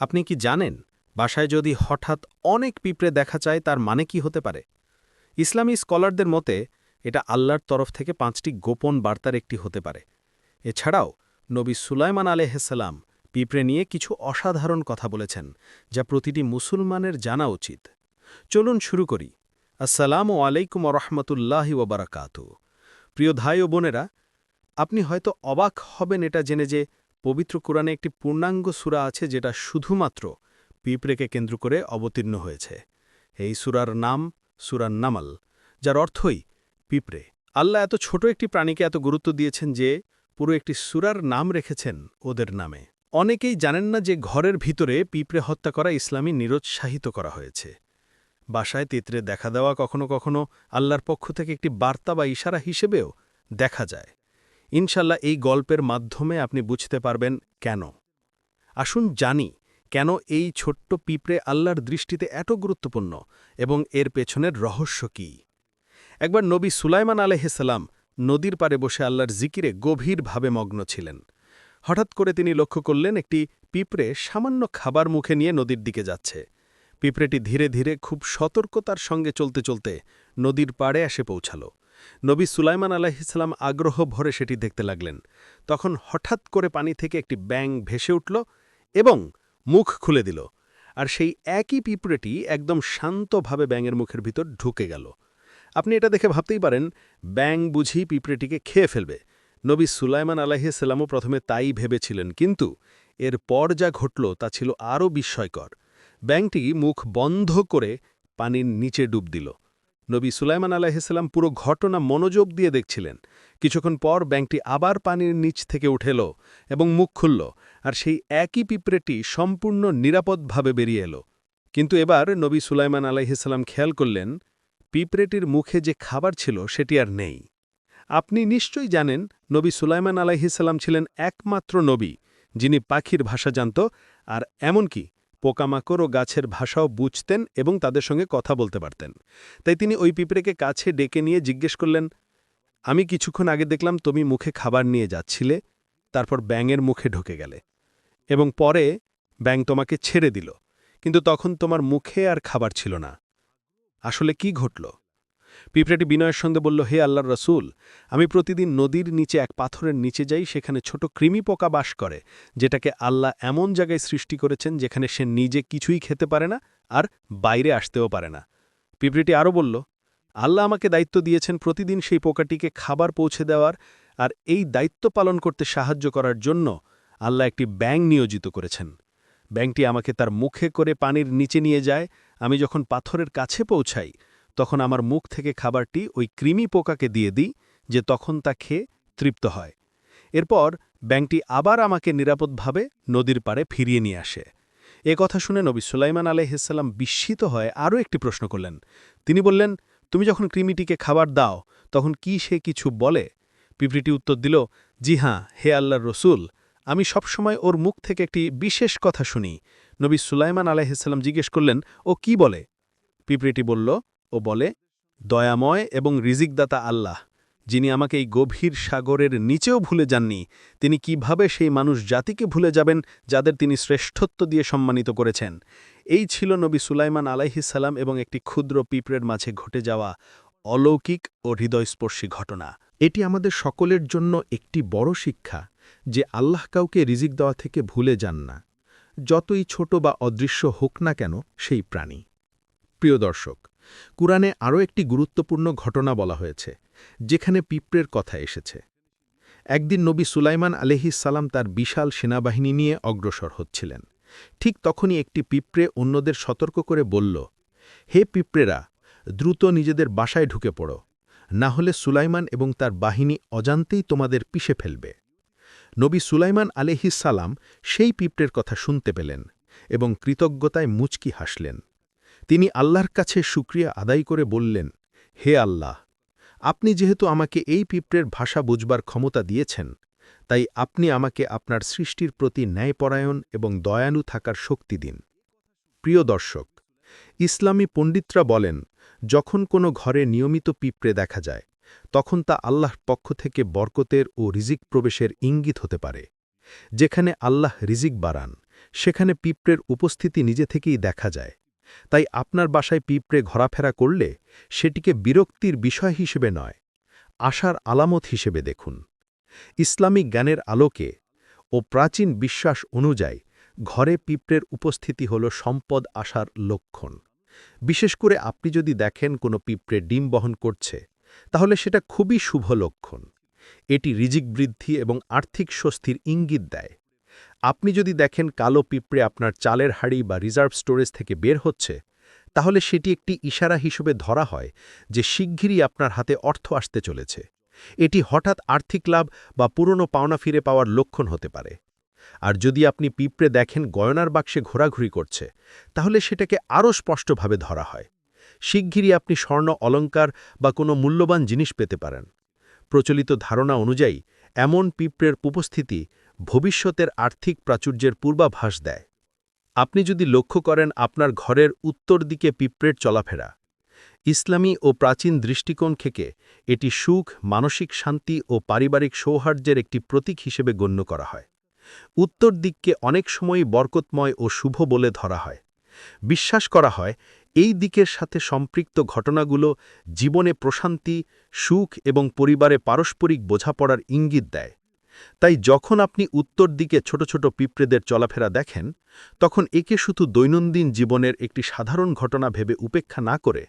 আপনি কি জানেন, বাসায় যদি হঠাৎ অনেক পিঁপড়ে দেখা যায়, তার মানে কি হতে পারে? ইসলামী স্কলারদের মতে, এটা আল্লাহর তরফ থেকে পাঁচটি গোপন বার্তার একটি হতে পারে। এছাড়াও, নবী সুলাইমান আলেহাল্লাম পিঁপড়ে নিয়ে কিছু অসাধারণ কথা বলেছেন, যা প্রতিটি মুসলমানের জানা উচিত। চলুন শুরু করি। আসসালামু আলাইকুম রহমতুল্লাহি ওবরাকাতু। প্রিয় ধাই ও বোনেরা, আপনি হয়তো অবাক হবেন এটা জেনে যে পবিত্র কোরআনে একটি পূর্ণাঙ্গ সুরা আছে যেটা শুধুমাত্র পিঁপড়েকে কেন্দ্র করে অবতীর্ণ হয়েছে। এই সুরার নাম সুরার নামাল, যার অর্থই পিঁপড়ে। আল্লাহ এত ছোট একটি প্রাণীকে এত গুরুত্ব দিয়েছেন যে পুরো একটি সুরার নাম রেখেছেন ওদের নামে। অনেকেই জানেন না যে ঘরের ভিতরে পিঁপড়ে হত্যা করা ইসলামী নিরুৎসাহিত করা হয়েছে। বাসায় তিত্রে দেখা দেওয়া কখনো কখনো আল্লাহর পক্ষ থেকে একটি বার্তা বা ইশারা হিসেবেও দেখা যায়। ইনশাল্লাহ এই গল্পের মাধ্যমে আপনি বুঝতে পারবেন কেন। আসুন জানি কেন এই ছোট্ট পিঁপড়ে আল্লাহর দৃষ্টিতে এত গুরুত্বপূর্ণ এবং এর পেছনের রহস্য কি? একবার নবী সুলাইমান আলহেসাল্লাম নদীর পারে বসে আল্লাহর জিকিরে গভীরভাবে মগ্ন ছিলেন। হঠাৎ করে তিনি লক্ষ্য করলেন একটি পিঁপড়ে সামান্য খাবার মুখে নিয়ে নদীর দিকে যাচ্ছে। পিঁপড়েটি ধীরে ধীরে খুব সতর্কতার সঙ্গে চলতে চলতে নদীর পাড়ে এসে পৌঁছাল। নবী সুলাইমান আলাহিসাল্লাম আগ্রহ ভরে সেটি দেখতে লাগলেন। তখন হঠাৎ করে পানি থেকে একটি ব্যাং ভেসে উঠল এবং মুখ খুলে দিল। আর সেই একই পিঁপড়েটি একদম শান্তভাবে ব্যাঙের মুখের ভিতর ঢুকে গেল। আপনি এটা দেখে ভাবতেই পারেন ব্যাং বুঝি পিঁপড়েটিকে খেয়ে ফেলবে। নবী সুলাইমান আলাহিসাল্লামও প্রথমে তাই ভেবেছিলেন, কিন্তু এর পর যা ঘটল তা ছিল আরও বিস্ময়কর। ব্যাংটি মুখ বন্ধ করে পানির নিচে ডুব দিল। নবী সুলাইমান আলাহিসাল্লাম পুরো ঘটনা মনোযোগ দিয়ে দেখছিলেন। কিছুক্ষণ পর ব্যাংকটি আবার পানির নিচ থেকে উঠেল এবং মুখ খুলল আর সেই একই পিঁপড়েটি সম্পূর্ণ নিরাপদভাবে বেরিয়ে এলো। কিন্তু এবার নবী সুলাইমান আলাইহিসাল্লাম খেয়াল করলেন, পিঁপড়েটির মুখে যে খাবার ছিল সেটি আর নেই। আপনি নিশ্চয়ই জানেন, নবী সুলাইমান আলাইহিসাল্লাম ছিলেন একমাত্র নবী, যিনি পাখির ভাষা জানত, আর এমনকি পোকামাকড় ও গাছের ভাষাও বুঝতেন এবং তাদের সঙ্গে কথা বলতে পারতেন। তাই তিনি ওই পিঁপড়েকে কাছে ডেকে নিয়ে জিজ্ঞেস করলেন, আমি কিছুক্ষণ আগে দেখলাম তুমি মুখে খাবার নিয়ে যাচ্ছিলে, তারপর ব্যাঙের মুখে ঢুকে গেলে এবং পরে ব্যাং তোমাকে ছেড়ে দিল, কিন্তু তখন তোমার মুখে আর খাবার ছিল না। আসলে কি ঘটল? পিঁপড়েটি বিনয়ের সঙ্গে বলল, হে আল্লাহর রসুল, আমি প্রতিদিন নদীর নিচে এক পাথরের নিচে যাই, সেখানে ছোট কৃমি পোকা বাস করে, যেটাকে আল্লাহ এমন জায়গায় সৃষ্টি করেছেন যেখানে সে নিজে কিছুই খেতে পারে না আর বাইরে আসতেও পারে না। পিঁপড়েটি আরও বলল, আল্লাহ আমাকে দায়িত্ব দিয়েছেন প্রতিদিন সেই পোকাটিকে খাবার পৌঁছে দেওয়ার, আর এই দায়িত্ব পালন করতে সাহায্য করার জন্য আল্লাহ একটি ব্যাং নিয়োজিত করেছেন। ব্যাংটি আমাকে তার মুখে করে পানির নিচে নিয়ে যায়। আমি যখন পাথরের কাছে পৌঁছাই তখন আমার মুখ থেকে খাবারটি ওই কৃমি পোকাকে দিয়ে দিই যে তখন তা খেয়ে তৃপ্ত হয়। এরপর ব্যাংকটি আবার আমাকে নিরাপদভাবে নদীর পাড়ে ফিরিয়ে নিয়ে আসে। এ কথা শুনে নবী সুলাইমান আলহিসাল্লাম বিস্মিত হয়ে আরও একটি প্রশ্ন করলেন। তিনি বললেন, তুমি যখন কৃমিটিকে খাবার দাও, তখন কি সে কিছু বলে? পিঁপড়িটি উত্তর দিল, জি হ্যাঁ হে আল্লাহর রসুল, আমি সবসময় ওর মুখ থেকে একটি বিশেষ কথা শুনি। নবী সুলাইমান আলাইহিসাল্লাম জিজ্ঞেস করলেন, ও কি বলে? পিঁপড়িটি বলল ও বলে, দয়াময় এবং রিজিকদাতা আল্লাহ, যিনি আমাকে এই গভীর সাগরের নিচেও ভুলে যাননি, তিনি কীভাবে সেই মানুষ জাতিকে ভুলে যাবেন যাদের তিনি শ্রেষ্ঠত্ব দিয়ে সম্মানিত করেছেন? এই ছিল নবী সুলাইমান আলাইহিসাল্লাম এবং একটি ক্ষুদ্র পিঁপড়ের মাঝে ঘটে যাওয়া অলৌকিক ও হৃদয়স্পর্শী ঘটনা। এটি আমাদের সকলের জন্য একটি বড় শিক্ষা যে আল্লাহ কাউকে রিজিক দেওয়া থেকে ভুলে যান না। যতই ছোট বা অদৃশ্য হোক না কেন, সেই প্রাণী। প্রিয় দর্শক কুরআনে আরও একটি গুরুত্বপূর্ণ ঘটনা বলা হয়েছে, যেখানে পিঁপড়ের কথা এসেছে। একদিন নবী সুলাইমান সালাম তার বিশাল সেনাবাহিনী নিয়ে অগ্রসর হচ্ছিলেন। ঠিক তখনই একটি পিঁপড়ে অন্যদের সতর্ক করে বলল, হে পিঁপড়েরা, দ্রুত নিজেদের বাসায় ঢুকে পড়ো। না হলে সুলাইমান এবং তার বাহিনী অজান্তেই তোমাদের পিষে ফেলবে। নবী সুলাইমান সালাম সেই পিঁপড়ের কথা শুনতে পেলেন এবং কৃতজ্ঞতায় মুচকি হাসলেন। তিনি আল্লাহর কাছে সুক্রিয়া আদায় করে বললেন, হে আল্লাহ, আপনি যেহেতু আমাকে এই পিঁপড়ের ভাষা বুঝবার ক্ষমতা দিয়েছেন, তাই আপনি আমাকে আপনার সৃষ্টির প্রতি ন্যায়পরায়ণ এবং দয়ানু থাকার শক্তি দিন। প্রিয় দর্শক, ইসলামী পণ্ডিতরা বলেন, যখন কোনো ঘরে নিয়মিত পিঁপড়ে দেখা যায়, তখন তা আল্লাহর পক্ষ থেকে বরকতের ও রিজিক প্রবেশের ইঙ্গিত হতে পারে। যেখানে আল্লাহ রিজিক বাড়ান, সেখানে পিঁপড়ের উপস্থিতি নিজে থেকেই দেখা যায়। তাই আপনার বাসায় পিঁপড়ে ঘোরাফেরা করলে সেটিকে বিরক্তির বিষয় হিসেবে নয়, আশার আলামত হিসেবে দেখুন। ইসলামিক জ্ঞানের আলোকে ও প্রাচীন বিশ্বাস অনুযায়ী ঘরে পিঁপড়ের উপস্থিতি হল সম্পদ আসার লক্ষণ। বিশেষ করে আপনি যদি দেখেন কোনো পিঁপড়ে ডিম বহন করছে, তাহলে সেটা খুবই শুভ লক্ষণ। এটি রিজিক বৃদ্ধি এবং আর্থিক স্বস্তির ইঙ্গিত দেয়। আপনি যদি দেখেন কালো পিঁপড়ে আপনার চালের হাড়ি বা রিজার্ভ স্টোরেজ থেকে বের হচ্ছে, তাহলে সেটি একটি ইশারা হিসেবে ধরা হয় যে শিগগিরই আপনার হাতে অর্থ আসতে চলেছে। এটি হঠাৎ আর্থিক লাভ বা পুরনো পাওনা ফিরে পাওয়ার লক্ষণ হতে পারে। আর যদি আপনি পিঁপড়ে দেখেন গয়নার বাক্সে ঘোরাঘুরি করছে, তাহলে সেটাকে আরও স্পষ্টভাবে ধরা হয়। শিগগিরই আপনি স্বর্ণ, অলঙ্কার বা কোনো মূল্যবান জিনিস পেতে পারেন। প্রচলিত ধারণা অনুযায়ী, এমন পিঁপড়ের উপস্থিতি ভবিষ্যতের আর্থিক প্রাচুর্যের পূর্বাভাস দেয়। আপনি যদি লক্ষ্য করেন আপনার ঘরের উত্তর দিকে পিঁপড়ের চলাফেরা, ইসলামী ও প্রাচীন দৃষ্টিকোণ থেকে এটি সুখ, মানসিক শান্তি ও পারিবারিক সৌহার্দ্যের একটি প্রতীক হিসেবে গণ্য করা হয়। উত্তর দিককে অনেক সময়ই বরকতময় ও শুভ বলে ধরা হয়। বিশ্বাস করা হয়, এই দিকের সাথে সম্পৃক্ত ঘটনাগুলো জীবনে প্রশান্তি, সুখ এবং পরিবারে পারস্পরিক বোঝাপড়ার ইঙ্গিত দেয়। তাই যখন আপনি উত্তর দিকে ছোট ছোট পিঁপড়েদের চলাফেরা দেখেন, তখন একে শুধু দৈনন্দিন জীবনের একটি সাধারণ ঘটনা ভেবে উপেক্ষা না করে,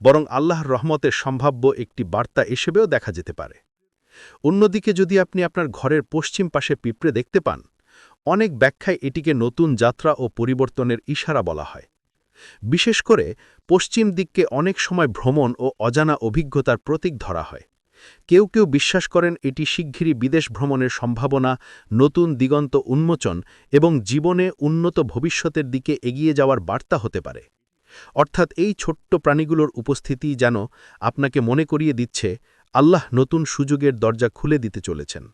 বরং আল্লাহর রহমতের সম্ভাব্য একটি বার্তা হিসেবেও দেখা যেতে পারে। অন্যদিকে যদি আপনি আপনার ঘরের পশ্চিম পাশে পিঁপড়ে দেখতে পান, অনেক ব্যাখ্যায় এটিকে নতুন যাত্রা ও পরিবর্তনের ইশারা বলা হয়। বিশেষ করে পশ্চিম দিককে অনেক সময় ভ্রমণ ও অজানা অভিজ্ঞতার প্রতীক ধরা হয়। কেউ কেউ বিশ্বাস করেন এটি শিগগিরই বিদেশ ভ্রমণের সম্ভাবনা, নতুন দিগন্ত উন্মোচন এবং জীবনে উন্নত ভবিষ্যতের দিকে এগিয়ে যাওয়ার বার্তা হতে পারে। অর্থাৎ এই ছোট্ট প্রাণীগুলোর উপস্থিতি যেন আপনাকে মনে করিয়ে দিচ্ছে, আল্লাহ নতুন সুযোগের দরজা খুলে দিতে চলেছেন।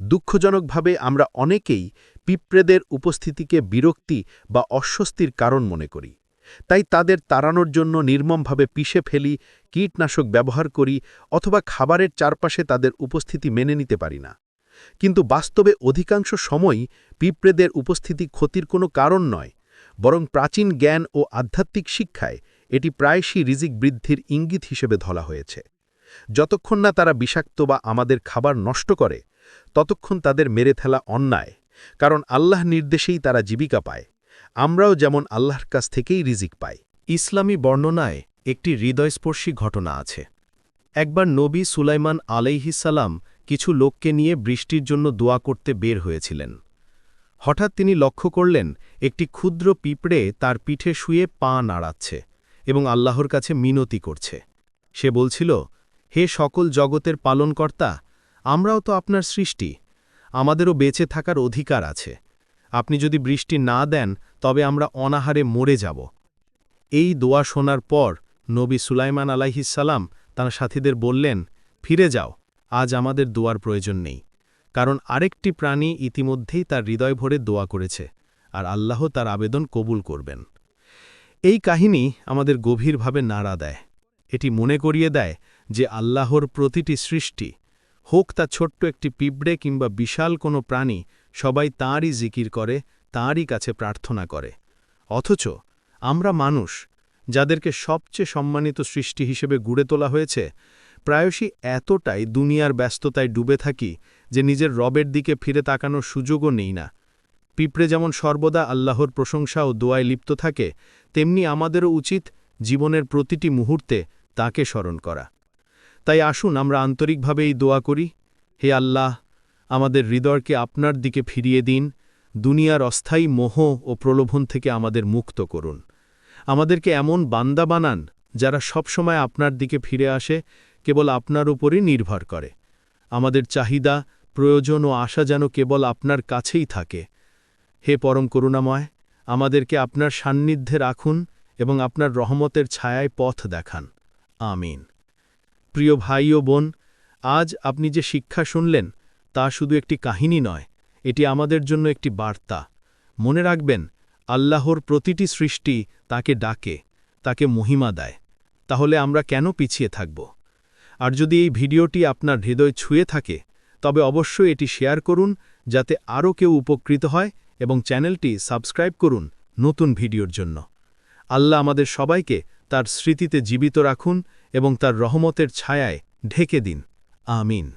দুঃখজনকভাবে আমরা অনেকেই পিঁপড়েদের উপস্থিতিকে বিরক্তি বা অস্বস্তির কারণ মনে করি। তাই তাদের তাড়ানোর জন্য নির্মমভাবে পিষে ফেলি, কীটনাশক ব্যবহার করি অথবা খাবারের চারপাশে তাদের উপস্থিতি মেনে নিতে পারি না। কিন্তু বাস্তবে অধিকাংশ সময়ই পিঁপড়েদের উপস্থিতি ক্ষতির কোনো কারণ নয়, বরং প্রাচীন জ্ঞান ও আধ্যাত্মিক শিক্ষায় এটি প্রায়শই রিজিক বৃদ্ধির ইঙ্গিত হিসেবে ধলা হয়েছে। যতক্ষণ না তারা বিষাক্ত বা আমাদের খাবার নষ্ট করে, ততক্ষণ তাদের মেরে ফেলা অন্যায়, কারণ আল্লাহ নির্দেশেই তারা জীবিকা পায়। আমরাও যেমন আল্লাহর কাছ থেকেই রিজিক পাই। ইসলামী বর্ণনায় একটি হৃদয়স্পর্শী ঘটনা আছে। একবার নবী সুলাইমান আলাইহিসাল্লাম কিছু লোককে নিয়ে বৃষ্টির জন্য দোয়া করতে বের হয়েছিলেন। হঠাৎ তিনি লক্ষ্য করলেন, একটি ক্ষুদ্র পিঁপড়ে তার পিঠে শুয়ে পা নাড়াচ্ছে এবং আল্লাহর কাছে মিনতি করছে। সে বলছিল, হে সকল জগতের পালনকর্তা, আমরাও তো আপনার সৃষ্টি। আমাদেরও বেঁচে থাকার অধিকার আছে। আপনি যদি বৃষ্টি না দেন তবে আমরা অনাহারে মরে যাব। এই দোয়া শোনার পর নবী সুলাইমান আলাইহিসাল্লাম তার সাথীদের বললেন, ফিরে যাও, আজ আমাদের দোয়ার প্রয়োজন নেই। কারণ আরেকটি প্রাণী ইতিমধ্যেই তার হৃদয় ভরে দোয়া করেছে, আর আল্লাহ তার আবেদন কবুল করবেন। এই কাহিনী আমাদের গভীরভাবে নাড়া দেয়। এটি মনে করিয়ে দেয় যে আল্লাহর প্রতিটি সৃষ্টি, হোক তা ছোট্ট একটি পিঁপড়ে কিংবা বিশাল কোনো প্রাণী, সবাই তাঁরই জিকির করে তাঁরই কাছে প্রার্থনা করে। অথচ আমরা মানুষ, যাদেরকে সবচেয়ে সম্মানিত সৃষ্টি হিসেবে গুড়ে তোলা হয়েছে, প্রায়শই এতটাই দুনিয়ার ব্যস্ততায় ডুবে থাকি যে নিজের রবের দিকে ফিরে তাকানোর সুযোগও নেই না। পিঁপড়ে যেমন সর্বদা আল্লাহর প্রশংসা ও দোয়ায় লিপ্ত থাকে, তেমনি আমাদেরও উচিত জীবনের প্রতিটি মুহূর্তে তাকে স্মরণ করা। তাই আসুন আমরা আন্তরিকভাবে এই দোয়া করি, হে আল্লাহ, আমাদের হৃদয়কে আপনার দিকে ফিরিয়ে দিন দুনিয়ার অস্থায়ী মোহ ও প্রলোভন থেকে আমাদের মুক্ত করুন। আমাদেরকে এমন বান্দা বানান, যারা সবসময় আপনার দিকে ফিরে আসে, কেবল আপনার উপরই নির্ভর করে। আমাদের চাহিদা, প্রয়োজন ও আশা যেন কেবল আপনার কাছেই থাকে। হে পরম করুণাময়, আমাদেরকে আপনার সান্নিধ্যে রাখুন এবং আপনার রহমতের ছায়ায় পথ দেখান। আমিন। প্রিয় ভাই ও বোন, আজ আপনি যে শিক্ষা শুনলেন, তা শুধু একটি কাহিনী নয় এটি আমাদের জন্য একটি বার্তা। মনে রাখবেন, আল্লাহর প্রতিটি সৃষ্টি তাকে ডাকে, তাকে মহিমা দেয়। তাহলে আমরা কেন পিছিয়ে থাকব? আর যদি এই ভিডিওটি আপনার হৃদয় ছুঁয়ে থাকে, তবে অবশ্যই এটি শেয়ার করুন, যাতে আরও কেউ উপকৃত হয় এবং চ্যানেলটি সাবস্ক্রাইব করুন নতুন ভিডিওর জন্য। আল্লাহ আমাদের সবাইকে তার স্মৃতিতে জীবিত রাখুন এবং তার রহমতের ছায়ায় ঢেকে দিন। আমিন।